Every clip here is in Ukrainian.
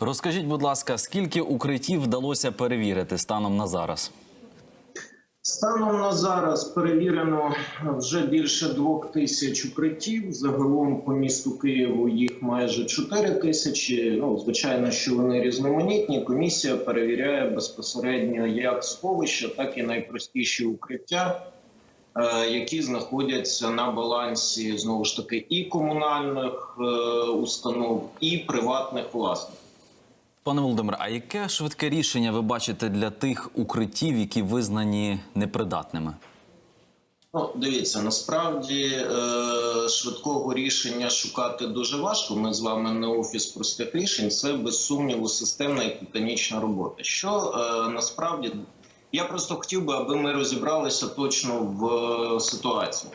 Розкажіть, будь ласка, скільки укриттів вдалося перевірити станом на зараз? Станом на зараз перевірено вже більше двох тисяч укриттів. Загалом по місту Києву їх майже 4 тисячі. Ну звичайно, що вони різноманітні. Комісія перевіряє безпосередньо як сховища, так і найпростіші укриття, е, які знаходяться на балансі знову ж таки і комунальних е, установ, і приватних власників. Пане Володимире, а яке швидке рішення ви бачите для тих укриттів, які визнані непридатними? Ну, дивіться, насправді е, швидкого рішення шукати дуже важко. Ми з вами не офіс простих рішень. Це без сумніву системна і титанічна робота. Що е, насправді я просто хотів би, аби ми розібралися точно в е, ситуації.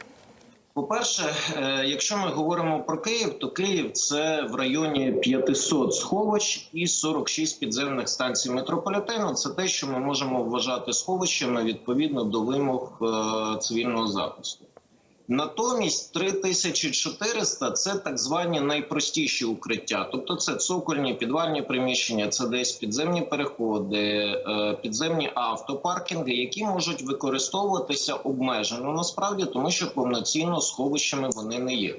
По-перше, е, якщо ми говоримо про Київ, то Київ це в районі 500 сховищ і 46 підземних станцій метрополітену. Це те, що ми можемо вважати сховищами відповідно до вимог е, цивільного захисту. Натомість 3400 – це так звані найпростіші укриття, тобто це цокольні підвальні приміщення, це десь підземні переходи, е, підземні автопаркінги, які можуть використовуватися обмежено насправді, тому що повноцінно сховищами вони не є.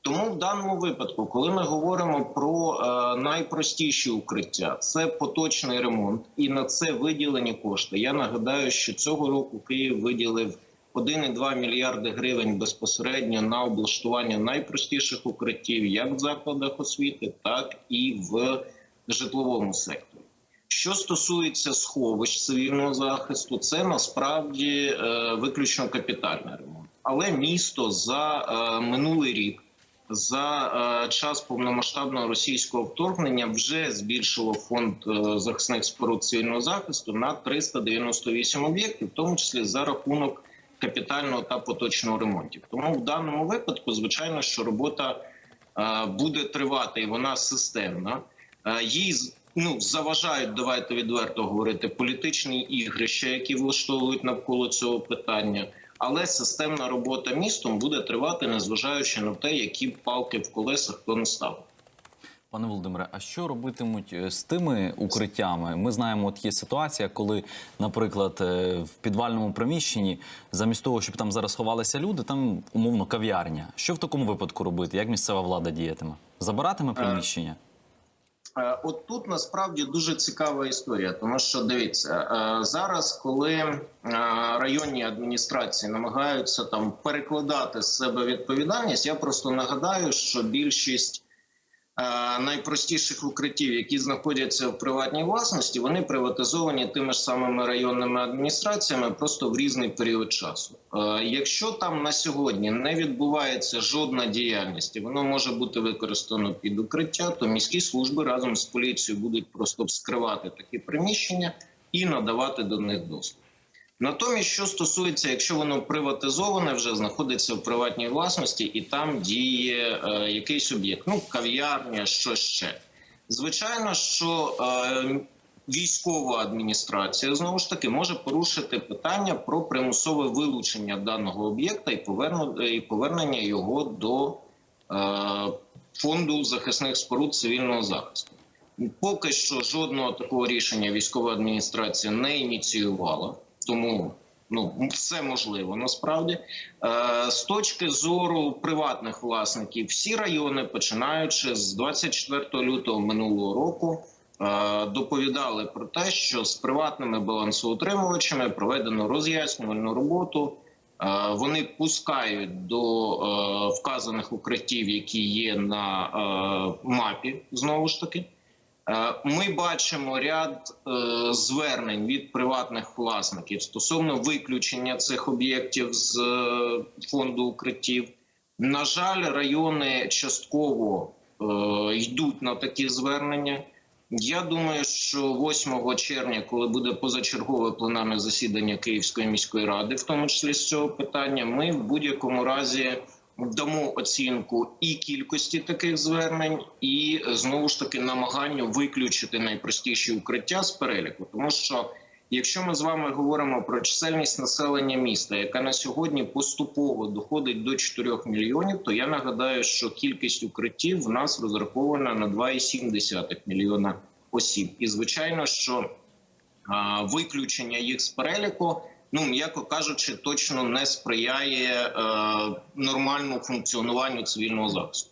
Тому в даному випадку, коли ми говоримо про е, найпростіші укриття, це поточний ремонт, і на це виділені кошти. Я нагадаю, що цього року Київ виділив 1,2 мільярди гривень безпосередньо на облаштування найпростіших укриттів, як в закладах освіти, так і в житловому секторі. Що стосується сховищ цивільного захисту, це насправді е, виключно капітальний ремонт. Але місто за е, минулий рік, за е, час повномасштабного російського вторгнення, вже збільшило фонд захисних споруд цивільного захисту на 398 об'єктів, в тому числі за рахунок капітального та поточного ремонтів. Тому в даному випадку, звичайно, що робота е, буде тривати, і вона системна. Е, Їй ну заважають, давайте відверто говорити, політичні ігрища, які влаштовують навколо цього питання. Але системна робота містом буде тривати, незважаючи на те, які палки в колесах хто не ставив. Пане Володимире, а що робитимуть е, з тими укриттями? Ми знаємо, от є ситуація, коли, наприклад, е, в підвальному приміщенні, замість того, щоб там зараз ховалися люди, там умовно кав'ярня. Що в такому випадку робити? Як місцева влада діятиме? Забиратиме приміщення? Е, От тут насправді дуже цікава історія, тому що дивіться зараз, коли районні адміністрації намагаються там перекладати з себе відповідальність, я просто нагадаю, що більшість найпростіших укриттів, які знаходяться в приватній власності, вони приватизовані тими ж самими районними адміністраціями просто в різний період часу. Е, Якщо там на сьогодні не відбувається жодна діяльність, і воно може бути використано під укриття, то міські служби разом з поліцією будуть просто вскривати такі приміщення і надавати до них доступ. Натомість, що стосується, якщо воно приватизоване, вже знаходиться в приватній власності, і там діє е, якийсь об'єкт, ну кав'ярня, що ще. Звичайно, що е, військова адміністрація знову ж таки може порушити питання про примусове вилучення даного об'єкта і поверну- і повернення його до е, фонду захисних споруд цивільного захисту. Поки що жодного такого рішення військова адміністрація не ініціювала, тому ну все можливо насправді. Е, з точки зору приватних власників, всі райони, починаючи з 24 лютого минулого року, е, доповідали про те, що з приватними балансоутримувачами проведено роз'яснювальну роботу. Е, Вони пускають до вказаних укриттів, які є на мапі, знову ж таки. Е, Ми бачимо ряд е, звернень від приватних власників стосовно виключення цих об'єктів з е, фонду укриттів. На жаль, райони частково йдуть на такі звернення. Я думаю, що 8 червня, коли буде позачергове пленарне засідання Київської міської ради, в тому числі з цього питання, ми в будь-якому разі дамо оцінку і кількості таких звернень, і знову ж таки намаганню виключити найпростіші укриття з переліку, тому що Якщо ми з вами говоримо про чисельність населення міста, яка на сьогодні поступово доходить до 4 мільйонів, то я нагадаю, що кількість укриттів в нас розрахована на 2,7 мільйона осіб. І звичайно, що а, виключення їх з переліку, ну м'яко кажучи, точно не сприяє е, нормальному функціонуванню цивільного захисту.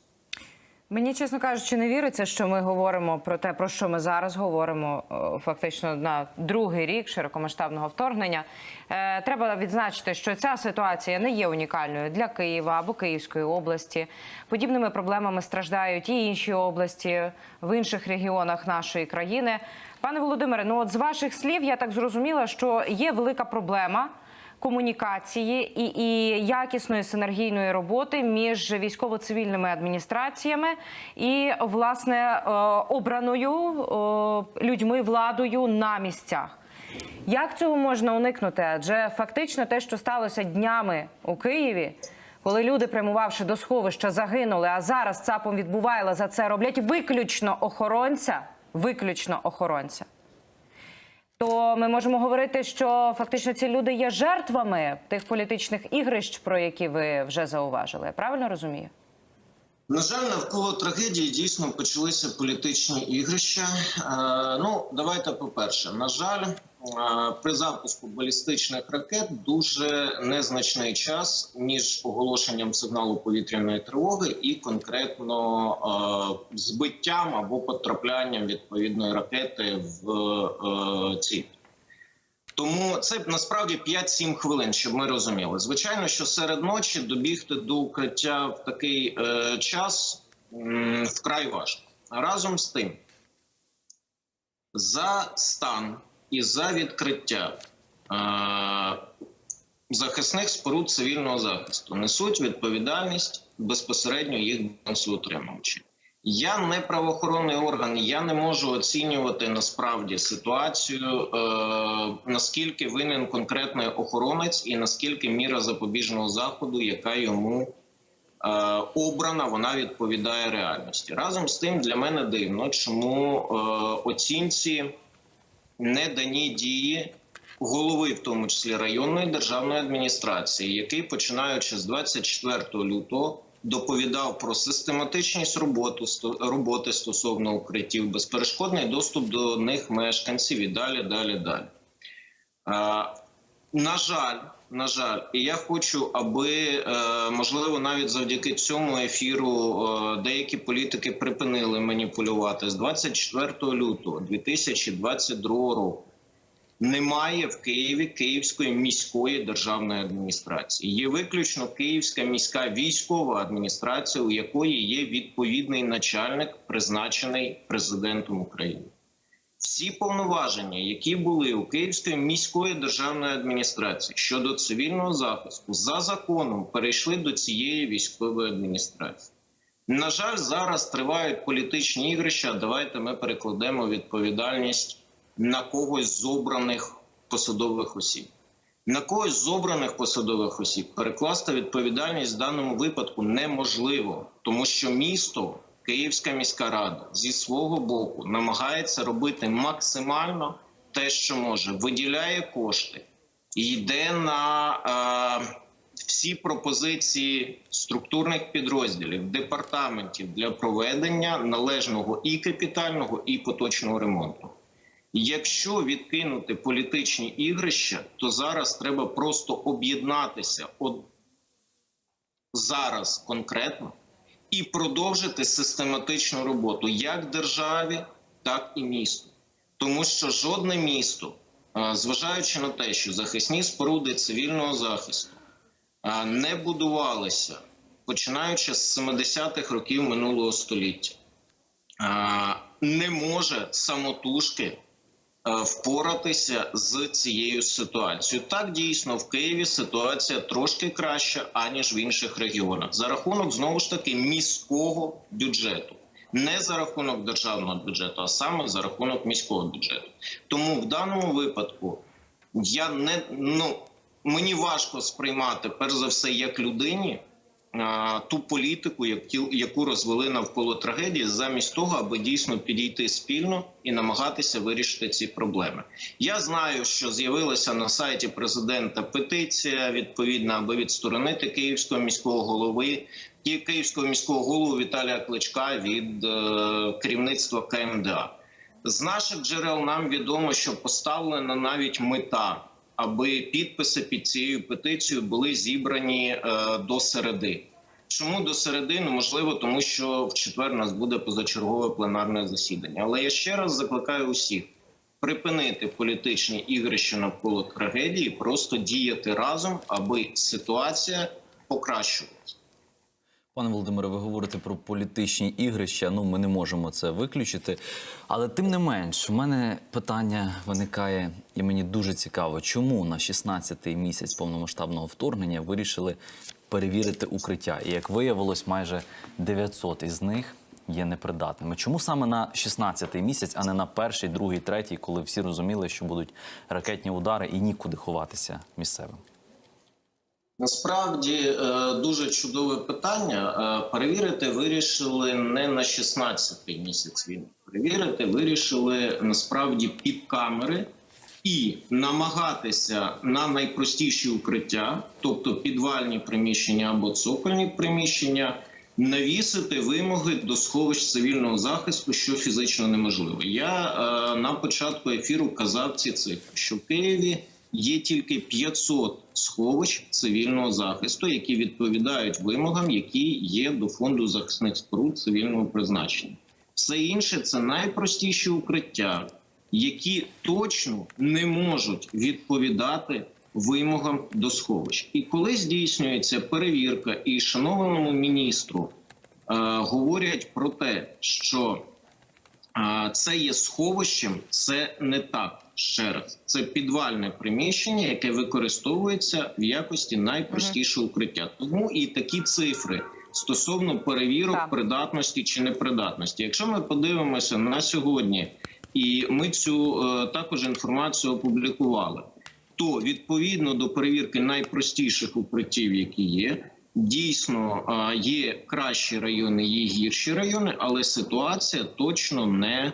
Мені, чесно кажучи, не віриться, що ми говоримо про те, про що ми зараз говоримо, е, фактично на другий рік широкомасштабного вторгнення. Е, Треба відзначити, що ця ситуація не є унікальною для Києва або Київської області. Подібними проблемами страждають і інші області в інших регіонах нашої країни. Пане Володимире, ну от з ваших слів я так зрозуміла, що є велика проблема комунікації і, і якісної синергійної роботи між військово-цивільними адміністраціями і власне е, обраною е, людьми владою на місцях. Як цього можна уникнути? Адже фактично те, що сталося днями у Києві, коли люди, прямувавши до сховища, загинули, а зараз ЦАПом відбуває, за це роблять виключно охоронця, виключно охоронця то ми можемо говорити, що фактично ці люди є жертвами тих політичних ігрищ, про які ви вже зауважили. Я правильно розумію? На жаль, навколо трагедії дійсно почалися політичні ігрища. Е, ну, давайте по-перше, на жаль, при запуску балістичних ракет дуже незначний час між оголошенням сигналу повітряної тривоги і конкретно збиттям або потраплянням відповідної ракети в е, ціль. Тому це насправді 5-7 хвилин, щоб ми розуміли. Звичайно, що серед ночі добігти до укриття в такий е, час м, вкрай важко. Разом з тим, за стан і за відкриття е, захисних споруд цивільного захисту несуть відповідальність безпосередньо їх балансоутримувачі. Я не правоохоронний орган, я не можу оцінювати насправді ситуацію, е, наскільки винен конкретний охоронець і наскільки міра запобіжного заходу, яка йому е, обрана, вона відповідає реальності. Разом з тим для мене дивно, чому оцінці не дані дії голови, в тому числі районної державної адміністрації, який починаючи з 24 лютого доповідав про систематичність роботи, роботи стосовно укриттів, безперешкодний доступ до них мешканців і далі, далі, далі. А, на жаль, на жаль, і я хочу, аби е, можливо навіть завдяки цьому ефіру е, деякі політики припинили маніпулювати з 24 лютого 2022 року. Немає в Києві Київської міської державної адміністрації. Є виключно Київська міська військова адміністрація, у якої є відповідний начальник, призначений президентом України. Всі повноваження, які були у Київської міської державної адміністрації щодо цивільного захисту, за законом перейшли до цієї військової адміністрації. На жаль, зараз тривають політичні ігрища. Давайте ми перекладемо відповідальність на когось з обраних посадових осіб. На когось з обраних посадових осіб перекласти відповідальність в даному випадку неможливо, тому що місто, Київська міська рада зі свого боку намагається робити максимально те, що може, виділяє кошти і йде на е, всі пропозиції структурних підрозділів, департаментів для проведення належного і капітального, і поточного ремонту. Якщо відкинути політичні ігрища, то зараз треба просто об'єднатися от зараз конкретно і продовжити систематичну роботу як державі, так і місту. Тому що жодне місто, зважаючи на те, що захисні споруди цивільного захисту не будувалися починаючи з 70-х років минулого століття, не може самотужки е, впоратися з цією ситуацією. Так дійсно в Києві ситуація трошки краща аніж в інших регіонах за рахунок знову ж таки міського бюджету. Не за рахунок державного бюджету, а саме за рахунок міського бюджету. Тому в даному випадку я не ну мені важко сприймати перш за все як людині ту політику, яку, яку розвели навколо трагедії, замість того, аби дійсно підійти спільно і намагатися вирішити ці проблеми. Я знаю, що з'явилася на сайті президента петиція відповідна, аби відсторонити київського міського голови і київського міського голову Віталія Кличка від е, керівництва КМДА. З наших джерел нам відомо, що поставлена навіть мета, аби підписи під цією петицією були зібрані е, до середи. Чому до середи? Ну, можливо, тому що в четвер нас буде позачергове пленарне засідання. Але я ще раз закликаю усіх припинити політичні ігрища навколо трагедії, просто діяти разом, аби ситуація покращувалася. Пане Володимире, ви говорите про політичні ігрища. Ну, ми не можемо це виключити. Але тим не менш, в мене питання виникає, і мені дуже цікаво, чому на 16-й місяць повномасштабного вторгнення вирішили перевірити укриття. І як виявилось, майже 900 із них є непридатними. Чому саме на 16-й місяць, а не на перший, другий, третій, коли всі розуміли, що будуть ракетні удари і нікуди ховатися місцевим? Насправді е, дуже чудове питання. Е, Перевірити вирішили не на 16-й місяць війни. Перевірити вирішили насправді під камери і намагатися на найпростіші укриття, тобто підвальні приміщення або цокольні приміщення, навісити вимоги до сховищ цивільного захисту, що фізично неможливо. Я е, на початку ефіру казав ці цифри, що в Києві є тільки 500 сховищ цивільного захисту, які відповідають вимогам, які є до фонду захисних споруд цивільного призначення. Все інше це найпростіші укриття, які точно не можуть відповідати вимогам до сховищ. І коли здійснюється перевірка, і шановному міністру е, говорять про те, що Це є сховищем, це не так. Ще раз, це підвальне приміщення, яке використовується в якості найпростішого укриття. Тому і такі цифри стосовно перевірок Так. придатності чи непридатності. Якщо ми подивимося на сьогодні, і ми цю е, також інформацію опублікували, то відповідно до перевірки найпростіших укриттів, які є, дійсно є кращі райони, є гірші райони, але ситуація точно не.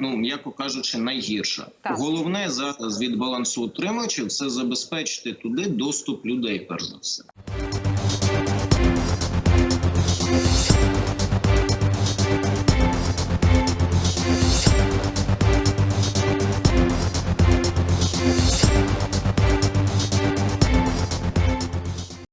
Ну, м'яко кажучи, найгірша. Так. Головне зараз від балансу утримувачів це забезпечити туди доступ людей, перш за все.